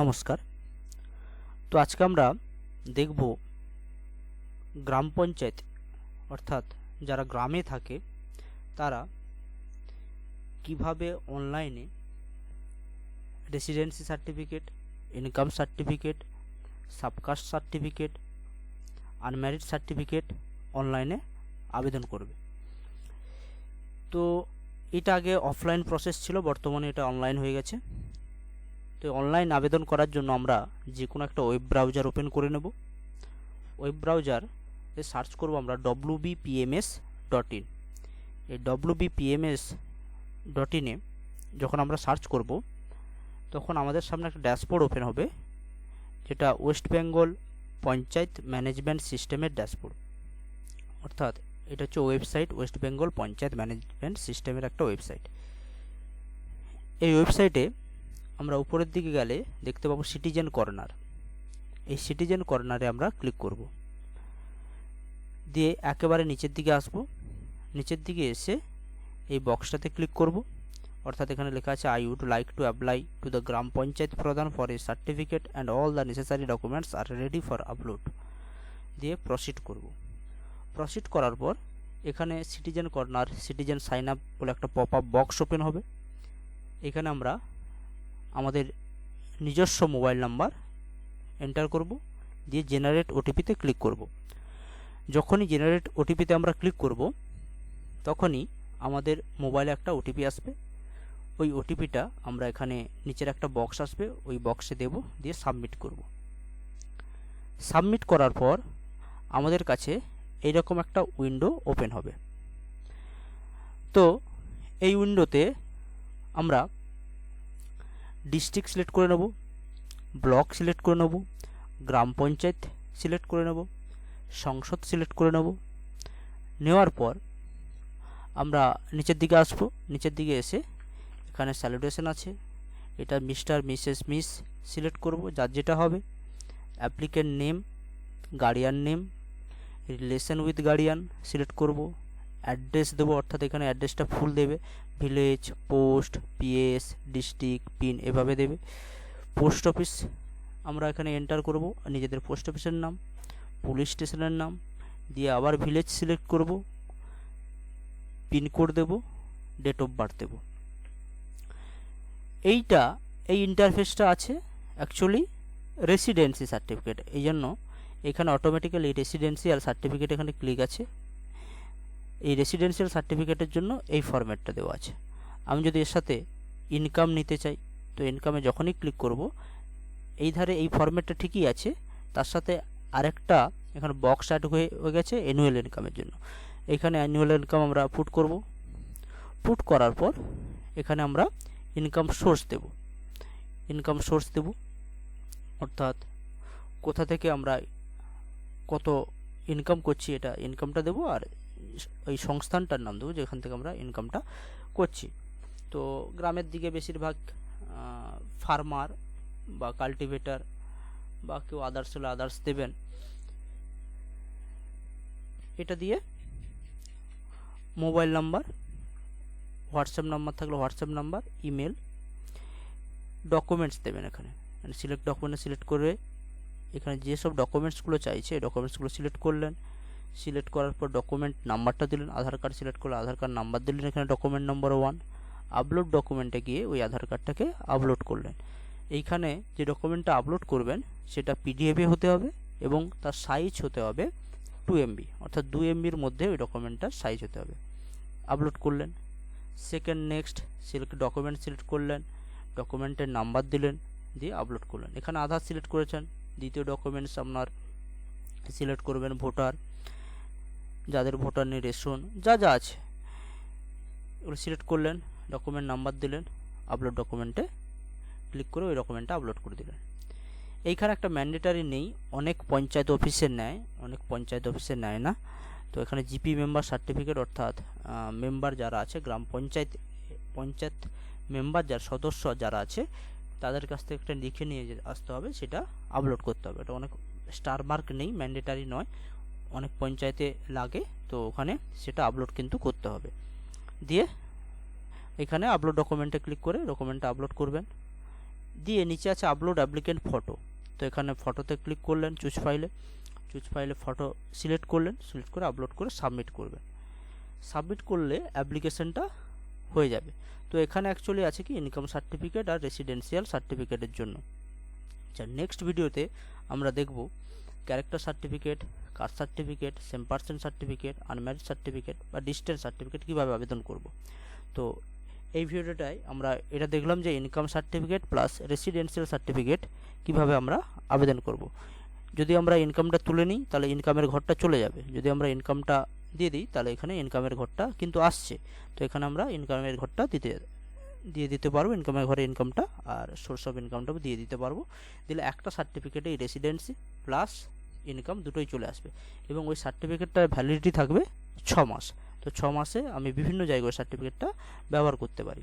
নমস্কার। তো আজকে আমরা দেখব গ্রাম পঞ্চায়েত, অর্থাৎ যারা গ্রামে থাকে, তারা কীভাবে অনলাইনে residency certificate income certificate subcaste certificate unmarried certificate অনলাইনে আবেদন করবে। তো এটা আগে অফলাইন প্রসেস ছিল, বর্তমানে এটা অনলাইন হয়ে গেছে। তো অনলাইন আবেদন করার জন্য আমরা যে কোনো একটা ওয়েব ব্রাউজার ওপেন করে নেব। ওয়েব ব্রাউজার সার্চ করব আমরা ডব্লু বিপিএমএস ডট ইন এই ডব্লু বিপিএমএস ডট ইনে যখন আমরা সার্চ করব, তখন আমাদের সামনে একটা ড্যাশবোর্ড ওপেন হবে, যেটা ওয়েস্ট বেঙ্গল পঞ্চায়েত ম্যানেজমেন্ট সিস্টেমের ড্যাশবোর্ড অর্থাৎ এটা হচ্ছে website West Bengal Panchayat management সিস্টেমের একটা ওয়েবসাইট এই ওয়েবসাইটে আমরা উপরের দিকে গেলে দেখতে পাবো সিটিজেন কর্নার এই সিটিজেন কর্নারে আমরা ক্লিক করব। দিয়ে একেবারে নিচের দিকে আসব। নিচের দিকে এসে এই বক্সটাতে ক্লিক করব। অর্থাৎ এখানে লেখা আছে I would like to apply to the gram panchayat pradhan for a certificate and all the necessary documents are ready for upload দিয়ে প্রসিড করব। প্রসিড করার পর এখানে citizen corner citizen sign up বলে একটা পপ আপ বক্স ওপেন হবে। এখানে আমরা আমাদের নিজস্ব মোবাইল নাম্বার এন্টার করব, দিয়ে জেনারেট ওটিপিতে ক্লিক করব। যখনই জেনারেট ওটিপিতে আমরা ক্লিক করব, তখনই আমাদের মোবাইলে একটা ওটিপি আসবে। ওই ওটিপিটা আমরা এখানে নিচের একটা বক্স আসবে, ওই বক্সে দেব, দিয়ে সাবমিট করব। সাবমিট করার পর আমাদের কাছে এইরকম একটা উইন্ডো ওপেন হবে। তো এই উইন্ডোতে আমরা ডিস্ট্রিক্ট সিলেক্ট করে নেব ব্লক সিলেক্ট করে নেব, গ্রাম পঞ্চায়েত সিলেক্ট করে নেব, সংসদ সিলেক্ট করে নেব। নেওয়ার পর আমরা নিচের দিকে আসব, নিচের দিকে এসে এখানে স্যালুটেশন আছে। এটা মিস্টার মিসেস মিস সিলেক্ট করব, যার যেটা হবে। Applicant name guardian name relation with guardian select করব। অ্যাড্রেস দেবো, অর্থাৎ এখানে অ্যাড্রেসটা ফুল দেবে। Village post PS district pin এভাবে দেবে। পোস্ট অফিস আমরা এখানে এন্টার করব। নিজেদের পোস্ট অফিসের নাম পুলিশ স্টেশনের নাম, দিয়ে আবার ভিলেজ সিলেক্ট করব। পিনকোড দেব ডেট অফ বার্থ দেব। এইটা, এই ইন্টারফেসটা আছে অ্যাকচুয়ালি রেসিডেন্সি সার্টিফিকেট এই জন্য এখানে অটোমেটিক্যালি রেসিডেন্সিয়াল সার্টিফিকেট এখানে ক্লিক আছে। এই রেসিডেন্সিয়াল সার্টিফিকেটের জন্য এই ফরম্যাটটা দেওয়া আছে। আমি যদি এর সাথে ইনকাম নিতে চাই, তো ইনকামে যখনই ক্লিক করব, এই ধারে এই ফরম্যাটটা ঠিকই আছে, তার সাথে আরেকটা এখানে বক্স অ্যাড হয়ে হয়ে গেছে অ্যানুয়াল ইনকামের জন্য। এখানে অ্যানুয়াল ইনকাম আমরা পুট করব। পুট করার পর এখানে আমরা ইনকাম সোর্স দেব। ইনকাম সোর্স দেব, অর্থাৎ কোথা থেকে আমরা কত ইনকাম করছি, এটা ইনকামটা দেবো আর ওই সংস্থানটার নাম দেবো, যেখান থেকে আমরা ইনকামটা করছি। তো গ্রামের দিকে বেশিরভাগ ফার্মার বা কাল্টিভেটার বা কেউ আদার্স হলে আদার্স দেবেন। এটা দিয়ে মোবাইল নাম্বার হোয়াটসঅ্যাপ নাম্বার থাকলে হোয়াটসঅ্যাপ নাম্বার ইমেল ডকুমেন্টস দেবেন এখানে। মানে সিলেক্ট ডকুমেন্ট সিলেক্ট করে এখানে যেসব ডকুমেন্টসগুলো চাইছে ডকুমেন্টসগুলো সিলেক্ট করলেন। সিলেক্ট করার পর ডকুমেন্ট নাম্বারটা দিলেন, আধার কার্ড সিলেক্ট করলে আধার কার্ড নাম্বার দিলেন, এখানে ডকুমেন্ট নম্বর ওয়ান আপলোড ডকুমেন্টে গিয়ে ওই আধার কার্ডটাকে আপলোড করলেন। এইখানে যে ডকুমেন্টটা আপলোড করবেন, সেটা পিডিএফে হতে হবে এবং তার সাইজ হতে হবে টু এমবি অর্থাৎ দু এমবির মধ্যে ওই ডকুমেন্টটার সাইজ হতে হবে। আপলোড করলেন। Second next select document select করলেন ডকুমেন্টের নাম্বার দিলেন, দিয়ে আপলোড করলেন। এখানে আধার সিলেক্ট করেছেন, দ্বিতীয় ডকুমেন্টস আপনার সিলেক্ট করবেন ভোটার যাদের ভোটার নেই রেশন, যা যা আছে। এগুলো সিলেক্ট করলেন ডকুমেন্ট নাম্বার দিলেন আপলোড ডকুমেন্টে ক্লিক করে ওই ডকুমেন্টটা আপলোড করে দিলেন। এইখানে একটা ম্যান্ডেটারি নেই, অনেক পঞ্চায়েত অফিসের নেয়, অনেক পঞ্চায়েত অফিসের নেয় না। তো এখানে জিপি মেম্বার সার্টিফিকেট অর্থাৎ মেম্বার যারা আছে, গ্রাম পঞ্চায়েত পঞ্চায়েত মেম্বার যার সদস্য যারা আছে, তাদের কাছ থেকে একটা লিখে নিয়ে আসতে হবে, সেটা আপলোড করতে হবে। এটা অনেক স্টার মার্ক নেই ম্যান্ডেটারি নয়। অনেক পঞ্চায়েতে লাগে, তো ওখানে সেটা আপলোড কিন্তু করতে হবে। দিয়ে এখানে আপলোড ডকুমেন্টে ক্লিক করে ডকুমেন্টটা আপলোড করবেন। দিয়ে নিচে আছে আপলোড অ্যাপ্লিকেন্ট ফটো তো এখানে ফটোতে ক্লিক করলেন চুজ ফাইলে চুজ ফাইলে ফটো সিলেক্ট করলেন সিলেক্ট করে আপলোড করে সাবমিট করবেন। সাবমিট করলে অ্যাপ্লিকেশনটা হয়ে যাবে। তো এখানে অ্যাকচুয়ালি আছে কি ইনকাম সার্টিফিকেট আর রেসিডেন্সিয়াল সার্টিফিকেটের জন্য। আচ্ছা নেক্সট ভিডিওতে আমরা দেখব character certificate caste certificate same percent certificate, unmarried certificate বা ডিস্টেন্স সার্টিফিকেট কীভাবে আবেদন করব? তো এই ভিডিওটায় আমরা এটা দেখলাম যে income certificate plus residential certificate কীভাবে আমরা আবেদন করব। যদি আমরা ইনকামটা তুলে নিই, তাহলে ইনকামের ঘরটা চলে যাবে। যদি আমরা ইনকামটা দিয়ে দিই, তাহলে এখানে ইনকামের ঘরটা কিন্তু আসছে। তো এখানে আমরা ইনকামের ঘরটা দিতে, দিয়ে দিতে পারব, ইনকামের ঘরে ইনকামটা আর সোর্স অফ ইনকামটাও দিয়ে দিতে পারব। দিলে একটা সার্টিফিকেটে রেসিডেন্সি প্লাস ইনকাম দুটোই চলে আসবে। এবং ওই সার্টিফিকেটটার ভ্যালিডিটি থাকবে ছ মাস তো ছ মাসে আমি বিভিন্ন জায়গায় সার্টিফিকেটটা ব্যবহার করতে পারি।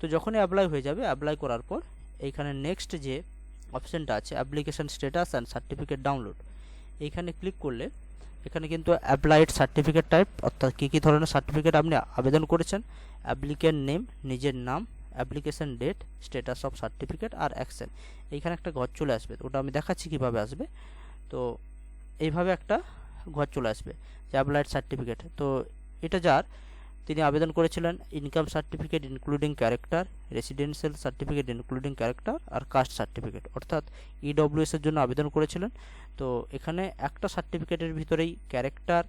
তো যখনই অ্যাপ্লাই হয়ে যাবে অ্যাপ্লাই করার পর এইখানে নেক্সট যে অপশানটা আছে application status and certificate download এইখানে ক্লিক করলে এখানে কিন্তু অ্যাপ্লাইড সার্টিফিকেট টাইপ অর্থাৎ কী কী ধরনের সার্টিফিকেট আপনি আবেদন করেছেন অ্যাপ্লিকেন্ট নেম নিজের নাম application date status of certificate R action এইখানে একটা ঘর চলে আসবে। ওটা আমি দেখাচ্ছি কীভাবে আসবে। তো এইভাবে একটা ঘর চলে আসবে অ্যাপ্লাইড সার্টিফিকেট তো এটা যার, তিনি আবেদন করেছিলেন income certificate including character residential certificate including character আর কাস্ট সার্টিফিকেট অর্থাৎ ইডব্লিউএস এর জন্য আবেদন করেছিলেন। তো এখানে একটা সার্টিফিকেটের ভিতরেই ক্যারেক্টার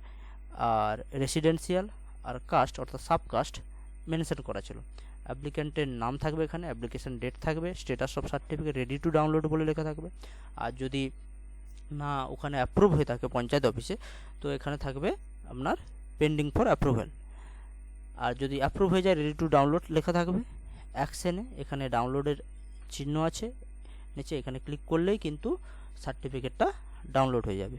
আর রেসিডেন্সিয়াল আর কাস্ট অর্থাৎ সাব কাস্ট মেনশন করা ছিল। অ্যাপ্লিক্যান্টের নাম থাকবে এখানে অ্যাপ্লিকেশন ডেট থাকবে status of certificate ready to download বলে লেখা থাকবে। আর যদি না, ওখানে অ্যাপ্রুভ হয়ে থাকে পঞ্চায়েত অফিসে তো এখানে থাকবে আপনার পেন্ডিং ফর অ্যাপ্রুভেল আর যদি অ্যাপ্রুভ হয়ে যায় রেডি টু ডাউনলোড লেখা থাকবে। অ্যাকশানে এখানে ডাউনলোডের চিহ্ন আছে। নিচে এখানে ক্লিক করলেই কিন্তু সার্টিফিকেটটা ডাউনলোড হয়ে যাবে।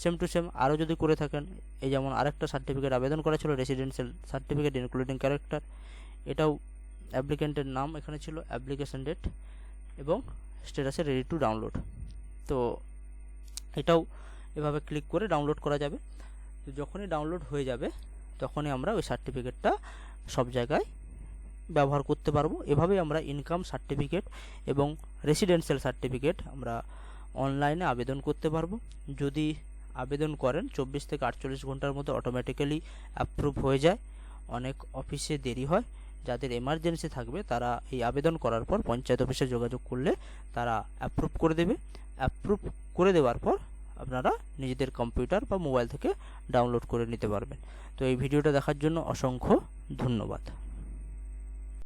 সেম টু সেম আরও যদি করে থাকেন, এই যেমন আরেকটা সার্টিফিকেট আবেদন করা ছিল রেসিডেন্সিয়াল সার্টিফিকেট ইনক্লুডিং ক্যারেক্টার এটাও অ্যাপ্লিকেন্টের নাম এখানে ছিল অ্যাপ্লিকেশন ডেট এবং স্ট্যাটাসে রেডি টু ডাউনলোড তো এটাও এভাবে ক্লিক করে ডাউনলোড করা যাবে। তো যখনই ডাউনলোড হয়ে যাবে, তখনই আমরা ওই সার্টিফিকেটটা সব জায়গায় ব্যবহার করতে পারব। এভাবেই আমরা ইনকাম সার্টিফিকেট এবং রেসিডেন্সিয়াল সার্টিফিকেট আমরা অনলাইনে আবেদন করতে পারব। যদি আবেদন করেন, চব্বিশ থেকে আটচল্লিশ ঘণ্টার মধ্যে অটোমেটিক্যালি অ্যাপ্রুভ হয়ে যায়। অনেক অফিসে দেরি হয়। যাদের এমার্জেন্সি থাকবে, তারা এই আবেদন করার পর পঞ্চায়েত অফিসে যোগাযোগ করলে তারা অ্যাপ্রুভ করে দেবে। অ্যাপ্রুভ করে দেওয়ার পর আপনারা নিজেদের কম্পিউটার বা মোবাইল থেকে ডাউনলোড করে নিতে পারবেন। তো এই ভিডিওটা দেখার জন্য অসংখ্য ধন্যবাদ।